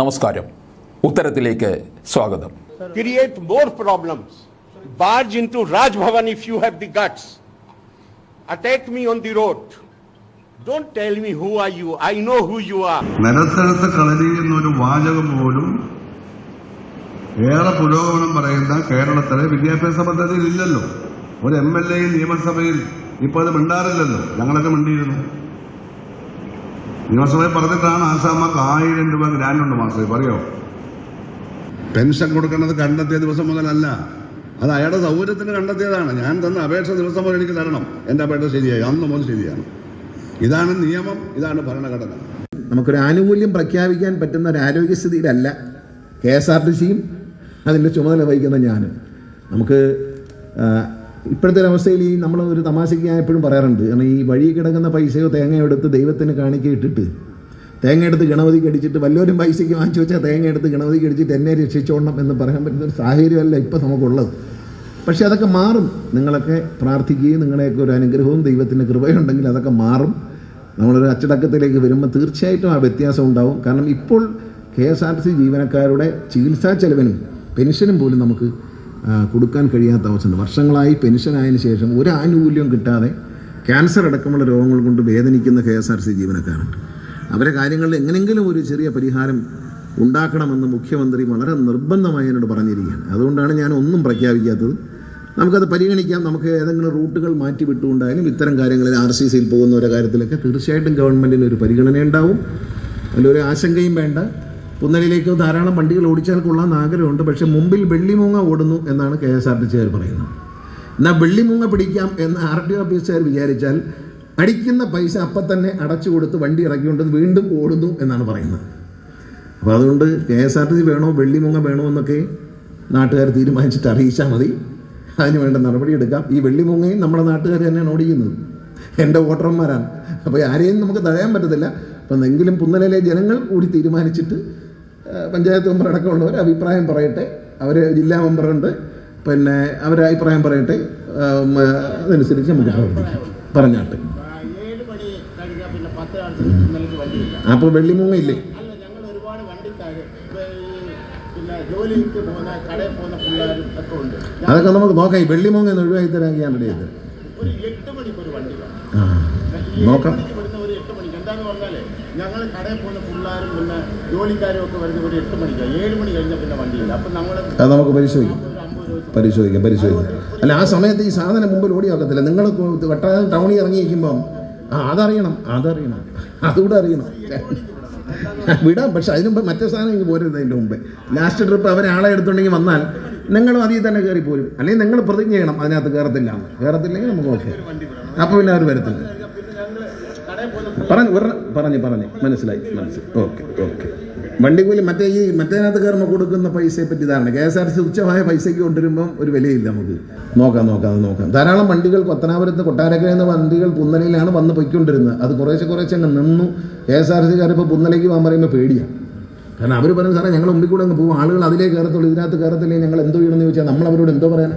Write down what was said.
നമസ്കാരം ഉത്തരത്തിലേക്ക് സ്വാഗതം create more problems Barge into to Raj Bhavan if you have the guts. Attack me on the road. Don't tell me who are you. I know who you are. നിലത്തെടുത്ത് കളരി എന്നൊരു വാചകം പോലും ഏറെ പുരോഗമനം പറയുന്ന കേരളത്തിലെ വിദ്യാഭ്യാസ പദ്ധതിയിൽ ഇല്ലല്ലോ ഒരു എം എൽ എ നിയമസഭയിൽ ഇപ്പോൾ അത് മിണ്ടാറില്ലല്ലോ ഞങ്ങളൊക്കെ മിണ്ടിയിരുന്നു നിയമസഭയിൽ പറഞ്ഞിട്ടാണ് ആശാമാർക്ക് ആയിരം രൂപ ഗ്രാൻഡ് ഉണ്ട് മാസത്തിൽ പറയോ? പെൻഷൻ കൊടുക്കുന്നത് കണ്ടെത്തിയ ദിവസം മുതലല്ല. അത് അയാളുടെ സൗകര്യത്തിന് കണ്ടെത്തിയതാണ്. ഞാൻ തന്ന അപേക്ഷ ദിവസം മുതൽ എനിക്ക് തരണം. എന്റെ അപേക്ഷ ശരിയായി. അന്ന് മുതൽ ശരിയാണ്. ഇതാണ് നിയമം ഇതാണ് ഭരണഘടന. നമുക്കൊരു ആനുകൂല്യം പ്രഖ്യാപിക്കാൻ പറ്റുന്ന ഒരു ആരോഗ്യസ്ഥിതിയിലല്ല കെ എസ് ആർ ടി സിയും അതിന്റെ ചുമതല വഹിക്കുന്ന ഞാനും. നമുക്ക് ഇപ്പോഴത്തെ ഒരവസ്ഥയിൽ ഈ നമ്മൾ ഒരു തമാശയ്ക്ക് ഞാൻ എപ്പോഴും പറയാറുണ്ട്. കാരണം ഈ വഴി കിടക്കുന്ന പൈസയോ തേങ്ങയോ എടുത്ത് ദൈവത്തിന് കാണിക്ക ഇട്ടിട്ട് തേങ്ങ എടുത്ത് ഗണപതിക്ക് കടിച്ചിട്ട് വല്ലവരും പൈസയ്ക്ക് വാങ്ങിച്ചു വെച്ചാൽ തേങ്ങ എടുത്ത് ഗണപതിക്ക് കടിച്ചിട്ട് എന്നെ രക്ഷിച്ചോണം എന്ന് പറയാൻ പറ്റുന്ന ഒരു സാഹചര്യമല്ല ഇപ്പം നമുക്കുള്ളത്. പക്ഷേ അതൊക്കെ മാറും. നിങ്ങളൊക്കെ പ്രാർത്ഥിക്കുകയും നിങ്ങളുടെയൊക്കെ ഒരു അനുഗ്രഹവും ദൈവത്തിന്റെ കൃപയുണ്ടെങ്കിൽ അതൊക്കെ മാറും. നമ്മളൊരു അച്ചടക്കത്തിലേക്ക് വരുമ്പോൾ തീർച്ചയായിട്ടും ആ വ്യത്യാസം ഉണ്ടാവും. കാരണം ഇപ്പോൾ കെ എസ് ആർ സി ജീവനക്കാരുടെ ചികിത്സാ ചെലവിനും പെൻഷനും പോലും നമുക്ക് കൊടുക്കാൻ കഴിയാത്ത അവസ്ഥയുണ്ട്. വർഷങ്ങളായി പെൻഷനായതിനു ശേഷം ഒരു ആനുകൂല്യം കിട്ടാതെ ക്യാൻസർ അടക്കമുള്ള രോഗങ്ങൾ കൊണ്ട് വേദനിക്കുന്ന കെ എസ് ആർ സി ജീവനക്കാരുണ്ട്. അവരെ കാര്യങ്ങളിൽ എങ്ങനെങ്കിലും ഒരു ചെറിയ പരിഹാരം ഉണ്ടാക്കണമെന്ന് മുഖ്യമന്ത്രി വളരെ നിർബന്ധമായി എന്നോട് പറഞ്ഞിരിക്കുകയാണ്. അതുകൊണ്ടാണ് ഞാൻ ഒന്നും പ്രഖ്യാപിക്കാത്തത്. നമുക്കത് പരിഗണിക്കാം. നമുക്ക് ഏതെങ്കിലും റൂട്ടുകൾ മാറ്റി വിട്ടുകൊണ്ടായാലും ഇത്തരം കാര്യങ്ങളിൽ ആർ സി സിയിൽ പോകുന്നവരുടെ കാര്യത്തിലൊക്കെ തീർച്ചയായിട്ടും ഗവൺമെന്റിന് ഒരു പരിഗണന ഉണ്ടാവും അതിലൊരു ആശങ്കയും വേണ്ട. പുന്നലിലേക്ക് ധാരാളം വണ്ടികൾ ഓടിച്ചാൽ കൊള്ളാൻ ആഗ്രഹമുണ്ട്. പക്ഷേ മുമ്പിൽ വെള്ളിമൂങ്ങ ഓടുന്നു എന്നാണ് കെ എസ് ആർ ടി സിക്കാർ പറയുന്നത്. എന്നാൽ വെള്ളിമൂങ്ങ പിടിക്കാം എന്ന് ആർ ടി ഓഫീസുകാർ വിചാരിച്ചാൽ അടിക്കുന്ന പൈസ അപ്പം തന്നെ അടച്ചു കൊടുത്ത് വണ്ടി ഇറക്കിക്കൊണ്ട് വീണ്ടും ഓടുന്നു എന്നാണ് പറയുന്നത്. അപ്പോൾ അതുകൊണ്ട് K S R T C വേണോ വെള്ളിമുങ്ങ വേണോ എന്നൊക്കെ നാട്ടുകാർ തീരുമാനിച്ചിട്ട് അറിയിച്ചാൽ മതി. അതിന് വേണ്ട നടപടിയെടുക്കാം ഈ വെള്ളിമുങ്ങയും നമ്മുടെ നാട്ടുകാർ തന്നെയാണ് ഓടിക്കുന്നത്. എന്റെ വോട്ടർമാരാണ്. അപ്പോൾ ആരെയും നമുക്ക് തടയാൻ പറ്റത്തില്ല. അപ്പം എങ്കിലും പുന്നലയിലെ ജനങ്ങൾ കൂടി തീരുമാനിച്ചിട്ട് പഞ്ചായത്ത് മെമ്പർ അടക്കമുള്ളവർ അഭിപ്രായം പറയട്ടെ. അവർ ജില്ലാ മെമ്പറുണ്ട്. പിന്നെ അവരെ അഭിപ്രായം പറയട്ടെ. അതനുസരിച്ച് നമുക്ക് പ്രവർത്തിക്കാം. പറഞ്ഞാട്ട്. അപ്പോൾ വെള്ളിമുങ്ങ ഇല്ലേ? അല്ല ഞങ്ങൾ ഒരുപാട് വണ്ടിക്കാര് ഇപ്പൊ ഈ പിന്നെ ജോലിക്ക് പോകുന്ന കടയിൽ പോകുന്ന പിള്ളേരും ഒക്കെ ഉണ്ട് ഞാൻ അതൊക്കെ നമുക്ക് നോക്കാം. ഈ വെള്ളിമൂങ്ങ ഒഴിവാക്കി തരാൻ ഞാൻ റെഡി ചെയ്ത് നോക്കാം. ഞങ്ങൾ കടയിൽ പോകുന്ന പിള്ളേരും പിന്നെ ജോലിക്കാരും ഒക്കെ വരുന്ന ഒരു എട്ട് മണിക്കാണ് ഏഴ് മണി കഴിഞ്ഞ പിന്നെ വണ്ടിയില്ല. അപ്പം നമ്മൾ നമുക്ക് പരിശോധിക്കാം. പരിശോധിക്കാം പരിശോധിക്കാം. അല്ല ആ സമയത്ത് ഈ സാധനം മുമ്പിൽ ഓടി വെക്കത്തില്ല നിങ്ങൾ വെട്ടാതെ ടൗണിൽ ഇറങ്ങിയിരിക്കുമ്പം ആ അതറിയണം അതറിയണം അതുകൂടെ അറിയണം. വിടാം പക്ഷെ അതിന് മുമ്പ് മറ്റേ സാധനം എനിക്ക് പോരുന്നത് അതിന്റെ മുമ്പേ. ലാസ്റ്റ് ട്രിപ്പ് അവരാളെ എടുത്തുണ്ടെങ്കിൽ വന്നാൽ നിങ്ങളും അതിൽ തന്നെ കയറി പോരും അല്ലെങ്കിൽ നിങ്ങൾ പ്രതിജ്ഞ ചെയ്യണം അതിനകത്ത് കയറത്തില്ല കയറത്തില്ലെങ്കിൽ നമുക്ക് ഓക്കെ. അപ്പോൾ പിന്നെ അവർ വരത്തില്ല. പറഞ്ഞു പറഞ്ഞു പറഞ്ഞു. മനസ്സിലായി മനസ്സിലായി. Okay okay. വണ്ടിക്കൂലി മറ്റേ ഈ മറ്റേതിനകത്ത് കയറുമ്പോൾ കൊടുക്കുന്ന പൈസയെ പറ്റി ധാരണ. കെ എസ് ആർ സി തുച്ഛമായ പൈസയ്ക്ക് കൊണ്ടുവരുമ്പം ഒരു വിലയില്ല നമുക്ക്. നോക്കാം നോക്കാം അത് നോക്കാം. ധാരാളം വണ്ടികൾ പത്തനാപുരത്ത് കൊട്ടാരക്കര എന്ന വണ്ടികൾ പുന്നലയിലാണ് വന്ന് പൊയ്ക്കൊണ്ടിരുന്നത്. അത് കുറേശ്ശെ കുറേശ്ശെ അങ്ങ് നിന്നു. കെ എസ് ആർ സിക്കാർ ഇപ്പോൾ പുന്നലയ്ക്ക് പോകാൻ പറയുമ്പോൾ പേടിയാണ് കാരണം അവർ പറയുന്നത് സാറേ ഞങ്ങൾ മുമ്പിൽ കൂടെ അങ്ങ് പോകും ആളുകൾ അതിലേ കയറത്തുള്ളൂ ഇതിനകത്ത് കയറത്തില്ലേ? ഞങ്ങൾ എന്തോ ചെയ്യണമെന്ന് ചോദിച്ചാൽ നമ്മൾ അവരോട് എന്തോ പറയാൻ